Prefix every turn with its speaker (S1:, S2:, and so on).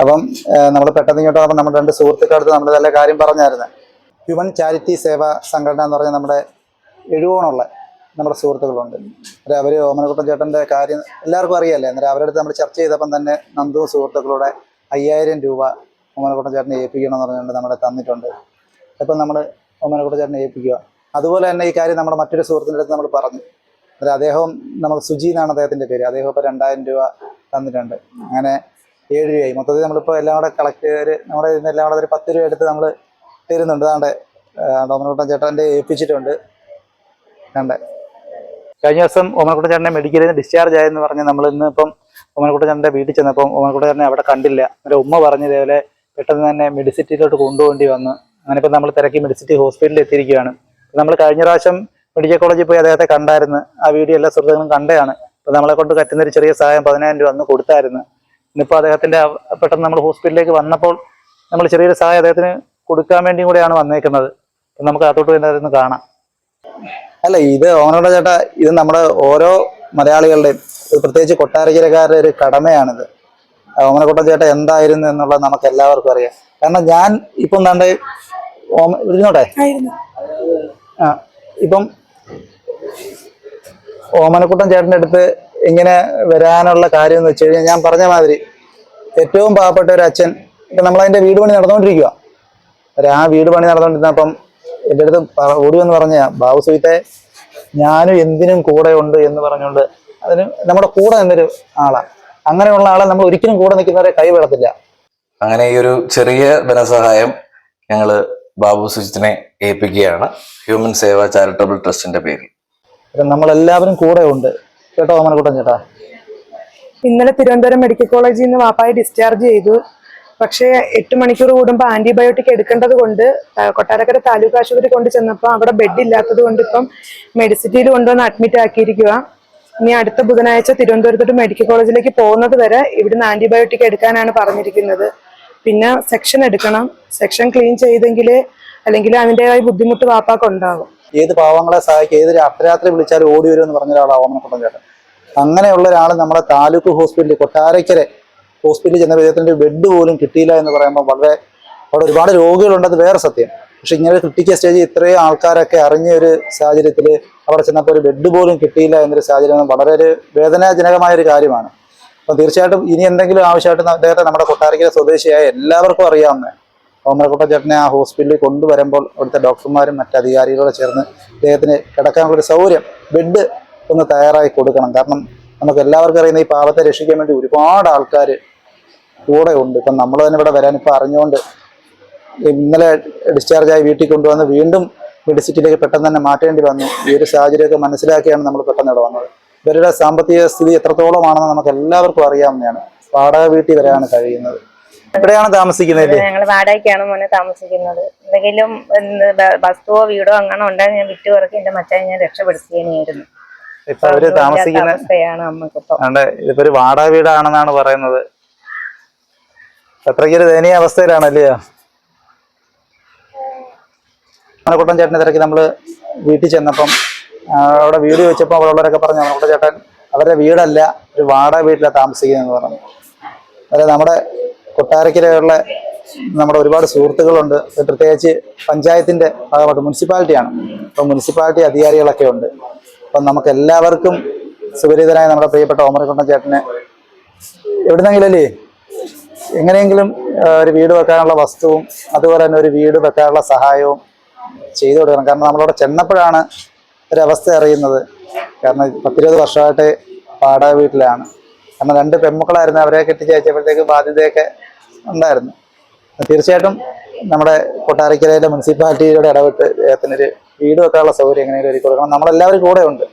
S1: അപ്പം നമ്മൾ പെട്ടെന്ന് ഇങ്ങോട്ട് വന്നപ്പോൾ നമ്മുടെ രണ്ട് സുഹൃത്തുക്കളടുത്ത് നമ്മൾ നല്ല കാര്യം പറഞ്ഞായിരുന്നു. ഹ്യൂമൻ ചാരിറ്റി സേവ സംഘടന എന്ന് പറഞ്ഞാൽ നമ്മുടെ എഴുവോണുള്ള നമ്മുടെ സുഹൃത്തുക്കളുണ്ട്. അന്നേരം അവർ ഓമനക്കുട്ടൻ ചേട്ടന്റെ കാര്യം എല്ലാവർക്കും അറിയാമല്ലേ അന്നേരം അവരുടെ അടുത്ത് നമ്മൾ ചർച്ച ചെയ്തപ്പം തന്നെ നന്ദു സുഹൃത്തുക്കളുടെ അയ്യായിരം രൂപ ഓമനക്കുട്ടൻ ചേട്ടനെ ഏൽപ്പിക്കണം എന്ന് പറഞ്ഞുകൊണ്ട് നമ്മളെ തന്നിട്ടുണ്ട്. അപ്പം നമ്മൾ ഓമനക്കുട്ടൻ ചേട്ടനെ ഏൽപ്പിക്കുക. അതുപോലെ തന്നെ ഈ കാര്യം നമ്മുടെ മറ്റൊരു സുഹൃത്തിന്റെ അടുത്ത് നമ്മൾ പറഞ്ഞു. അന്നേരം അദ്ദേഹം നമുക്ക് സുജി എന്നാണ് അദ്ദേഹത്തിന്റെ പേര്. അദ്ദേഹം ഇപ്പോൾ രണ്ടായിരം രൂപ തന്നിട്ടുണ്ട്. അങ്ങനെ ഏഴ് രൂപയായി. മൊത്തത്തിൽ നമ്മളിപ്പോൾ എല്ലാം കൂടെ കളക്ട് ചെയ്ത് നമ്മുടെ ഇന്ന് എല്ലാം കൂടെ ഒരു പത്ത് രൂപ എടുത്ത് നമ്മൾ തരുന്നുണ്ട്. അതാണ്ട് ഓമനക്കുട്ടൻ ചേട്ടന്റെ ഏൽപ്പിച്ചിട്ടുണ്ട്. കണ്ട് കഴിഞ്ഞ ദിവസം ഓമനക്കുട്ടൻ ചേട്ടനെ മെഡിക്കലിൽ നിന്ന് ഡിസ്ചാർജ് ആയെന്ന് പറഞ്ഞ് നമ്മൾ ഇന്ന് ഇപ്പം ഓമനക്കുട്ടൻ ചേട്ടന്റെ വീട്ടിൽ ചെന്നപ്പം ഓമനക്കുട്ടൻ ചേട്ടനെ അവിടെ കണ്ടില്ല. അന്നേരം ഉമ്മ പറഞ്ഞ് ഇതേപോലെ പെട്ടെന്ന് തന്നെ മെഡിസിറ്റിയിലോട്ട് കൊണ്ടുപോകേണ്ടി വന്നു. അങ്ങനെ ഇപ്പം നമ്മൾ തിരക്കി മെഡിസിറ്റി ഹോസ്പിറ്റലിൽ എത്തിയിരിക്കുകയാണ്. നമ്മൾ കഴിഞ്ഞ പ്രാവശ്യം മെഡിക്കൽ കോളേജിൽ പോയി അദ്ദേഹത്തെ കണ്ടായിരുന്നു. ആ വീഡിയോ എല്ലാ സുഹൃത്തുക്കളും കണ്ടതാണ്. അപ്പം നമ്മളെ കൊണ്ട് പറ്റുന്ന ഒരു ചെറിയ സഹായം പതിനായിരം രൂപ അന്ന് കൊടുത്തായിരുന്നു. ഇന്നിപ്പോൾ അദ്ദേഹത്തിന്റെ പെട്ടെന്ന് നമ്മൾ ഹോസ്പിറ്റലിലേക്ക് വന്നപ്പോൾ നമ്മൾ ചെറിയൊരു സഹായം അദ്ദേഹത്തിന് കൊടുക്കാൻ വേണ്ടിയും കൂടെയാണ് വന്നേക്കുന്നത്. നമുക്ക് അതോട്ട് വേണ്ടി അതൊന്ന് കാണാം. അല്ല ഇത് ഓനോടെ ചേട്ടാ ഇത് നമ്മുടെ ഓരോ മലയാളികളുടെയും പ്രത്യേകിച്ച് കൊട്ടാരക്കരക്കാരുടെ ഒരു കടമയാണിത്. ഓമനക്കുട്ടൻ ചേട്ടൻ എന്തായിരുന്നു എന്നുള്ളത് നമുക്ക് എല്ലാവർക്കും അറിയാം. കാരണം ഞാൻ ഇപ്പം എന്താണ്ട് ഓമ ഇരുന്നോട്ടെ? ആ ഇപ്പം ഓമനക്കുട്ടൻ ചേട്ടന്റെ അടുത്ത് ഇങ്ങനെ വരാനുള്ള കാര്യം എന്ന് വെച്ച് കഴിഞ്ഞാൽ ഞാൻ പറഞ്ഞ മാതിരി ഏറ്റവും പാവപ്പെട്ട ഒരു അച്ഛൻ. ഇപ്പം നമ്മളതിന്റെ വീട് പണി നടന്നുകൊണ്ടിരിക്കുക ഒരു ആ വീട് പണി നടന്നുകൊണ്ടിരുന്നപ്പം എന്റെ അടുത്ത് ഓടി വന്ന് പറഞ്ഞ ബാബു സുഹിത്തെ ഞാനും എന്തിനും കൂടെ ഉണ്ട് എന്ന് പറഞ്ഞുകൊണ്ട് അതിന് നമ്മുടെ കൂടെ നിന്നൊരു ആളാണ് അങ്ങനെയുള്ള ആളെ നമ്മൾ ഒരിക്കലും കൂടെ നിൽക്കുന്നവരെ കൈവിടത്തില്ല
S2: അങ്ങനെ ഈ ഒരു ചെറിയ ധനസഹായം ഞങ്ങൾ ബാബു സുജിത്തിനെ ഏൽപ്പിക്കുകയാണ്. ഹ്യൂമൻ സേവ ചാരിറ്റബിൾ ട്രസ്റ്റിന്റെ പേരിൽ.
S1: നമ്മളെല്ലാവരും കൂടെ ഉണ്ട്. കേട്ടോ ഓമനക്കുട്ടൻ ചേട്ടാ?
S3: ഇന്നലെ തിരുവനന്തപുരം മെഡിക്കൽ കോളേജിൽ നിന്ന് വാപ്പായി ഡിസ്ചാർജ് ചെയ്തു. പക്ഷേ എട്ട് മണിക്കൂർ കൂടുമ്പോൾ ആന്റിബയോട്ടിക് എടുക്കേണ്ടത് കൊണ്ട് കൊട്ടാരക്കര താലൂക്ക് ആശുപത്രി കൊണ്ട് ചെന്നപ്പോൾ അവിടെ ബെഡ് ഇല്ലാത്തത് കൊണ്ട് ഇപ്പം മെഡിസിറ്റിയിൽ കൊണ്ടുവന്ന് അഡ്മിറ്റ് ആക്കിയിരിക്കുക ഇനി അടുത്ത ബുധനാഴ്ച തിരുവനന്തപുരത്തോട്ട് മെഡിക്കൽ കോളേജിലേക്ക് പോകുന്നത് വരെ ഇവിടുന്ന് ആന്റിബയോട്ടിക് എടുക്കാനാണ് പറഞ്ഞിരിക്കുന്നത്. പിന്നെ സെക്ഷൻ എടുക്കണം. സെക്ഷൻ ക്ലീൻ ചെയ്തെങ്കിൽ അല്ലെങ്കിൽ അതിന്റെതായ ബുദ്ധിമുട്ട് വാപ്പാക്കുണ്ടാകും
S1: ഏത് പാവങ്ങളെ സഹായിക്കും? ഏത് അർദ്ധരാത്രി വിളിച്ചാലും ഓടി വരുമെന്ന് പറഞ്ഞ ഒരാളാവണം ഓമനക്കുട്ടൻ ചേട്ടൻ. അങ്ങനെയുള്ള ഒരാൾ നമ്മുടെ താലൂക്ക് ഹോസ്പിറ്റലിൽ കൊട്ടാരക്കര ഹോസ്പിറ്റലിൽ ചെന്ന വിധത്തിന്റെ ബെഡ് പോലും കിട്ടിയില്ല എന്ന് പറയുമ്പോൾ വളരെ അവിടെ ഒരുപാട് രോഗികളുണ്ടത് വേറെ സത്യം. പക്ഷെ ഇങ്ങനെ ക്രിട്ടിക്കൽ സ്റ്റേജിൽ ഇത്രയും ആൾക്കാരൊക്കെ അറിഞ്ഞ ഒരു സാഹചര്യത്തിൽ അവിടെ ചെന്നപ്പോൾ ഒരു ബെഡ് പോലും കിട്ടിയില്ല എന്നൊരു സാഹചര്യം വളരെ ഒരു വേദനാജനകമായ ഒരു കാര്യമാണ്. അപ്പം തീർച്ചയായിട്ടും ഇനി എന്തെങ്കിലും ആവശ്യമായിട്ട് അദ്ദേഹത്തെ നമ്മുടെ കൊട്ടാരക്കര സ്വദേശിയായ എല്ലാവർക്കും അറിയാവുന്ന ഓമരക്കോട്ട ചേട്ടനെ ആ ഹോസ്പിറ്റലിൽ കൊണ്ടുവരുമ്പോൾ അവിടുത്തെ ഡോക്ടർമാരും മറ്റ് അധികാരികളോട് ചേർന്ന് അദ്ദേഹത്തിന് കിടക്കാനുള്ള ഒരു സൗകര്യം ബെഡ് ഒന്ന് തയ്യാറായി കൊടുക്കണം. കാരണം നമുക്ക് എല്ലാവർക്കും അറിയുന്ന ഈ പാവത്തെ രക്ഷിക്കാൻ വേണ്ടി ഒരുപാട് ആൾക്കാർ കൂടെ ഉണ്ട്. ഇപ്പം നമ്മൾ തന്നെ ഇവിടെ വരാൻ ഇപ്പം അറിഞ്ഞുകൊണ്ട് ഇന്നലെ ഡിസ്ചാർജായി വീട്ടിൽ കൊണ്ടുവന്ന് വീണ്ടും മെഡിസിറ്റിയിലേക്ക് പെട്ടെന്ന് തന്നെ മാറ്റേണ്ടി വന്നു. ഈ ഒരു സാഹചര്യമൊക്കെ മനസ്സിലാക്കിയാണ് നമ്മൾ പെട്ടെന്ന് ഇവിടെ വന്നത്. ഇവരുടെ സാമ്പത്തിക സ്ഥിതി എത്രത്തോളമാണെന്ന് നമുക്ക് എല്ലാവർക്കും അറിയാവുന്നതാണ്. വാടക വീട്ടിൽ വരെയാണ് കഴിയുന്നത്. എവിടെയാണ് താമസിക്കുന്നത്
S4: ഞങ്ങൾ വാടകയ്ക്കാണ് മോനെ താമസിക്കുന്നത്. എന്തെങ്കിലും എന്ത് വസ്തുവോ വീടോ അങ്ങനെ ഉണ്ടായി ഞാൻ വിറ്റുപറക്കി എന്റെ മച്ചാനെ ഞാൻ രക്ഷപ്പെടുത്തിയേനെയായിരുന്നു.
S1: ഇപ്പൊ അവർ താമസിക്കുന്ന ഇതിപ്പോ ഒരു വാടക വീടാണെന്നാണ് പറയുന്നത്. അത്രയ്ക്കൊരു ദയനീയ അവസ്ഥയിലാണ് അല്ലയോ? മണക്കുട്ടൻ ചേട്ടനെ തിരക്കി നമ്മൾ വീട്ടിൽ ചെന്നപ്പം അവിടെ വീട് വെച്ചപ്പോൾ അവിടെയുള്ളവരൊക്കെ പറഞ്ഞു മണക്കുട്ടൻ ചേട്ടൻ അവരുടെ വീടല്ല ഒരു വാടക വീട്ടിലാണ് താമസിക്കുന്നതെന്ന് പറഞ്ഞു. അതായത് നമ്മുടെ കൊട്ടാരക്കരയുള്ള നമ്മുടെ ഒരുപാട് സുഹൃത്തുക്കളുണ്ട്. പ്രത്യേകിച്ച് പഞ്ചായത്തിന്റെ ഭാഗമായിട്ട് മുനിസിപ്പാലിറ്റിയാണ്. അപ്പോൾ മുനിസിപ്പാലിറ്റി അധികാരികളൊക്കെ ഉണ്ട്. അപ്പം നമുക്ക് എല്ലാവർക്കും സുപരിതനായ നമ്മുടെ പ്രിയപ്പെട്ട ഓമനക്കുട്ടൻ ചേട്ടനെ. എവിടുന്നെങ്കിലും അല്ലേ? എങ്ങനെയെങ്കിലും ഒരു വീട് വെക്കാനുള്ള വസ്തുവും അതുപോലെ തന്നെ ഒരു വീട് വെക്കാനുള്ള സഹായവും ചെയ്തു കൊടുക്കണം. കാരണം നമ്മളവിടെ ചെന്നപ്പോഴാണ് ഒരവസ്ഥ അറിയുന്നത്. കാരണം പത്തിരുപത് വർഷമായിട്ട് പാടക വീട്ടിലാണ്. കാരണം രണ്ട് പെൺമക്കളായിരുന്നു അവരെ കെട്ടിച്ചയച്ചപ്പോഴത്തേക്ക് ബാധ്യതയൊക്കെ ഉണ്ടായിരുന്നു. തീർച്ചയായിട്ടും നമ്മുടെ കൊട്ടാരക്കരയിലെ മുനിസിപ്പാലിറ്റിയുടെ ഇടപെട്ട് അദ്ദേഹത്തിനൊരു വീട് വെക്കാനുള്ള സൗകര്യം എങ്ങനെയെങ്കിലും ഒരുക്കി കൊടുക്കണം. നമ്മളെല്ലാവരും കൂടെ ഉണ്ട്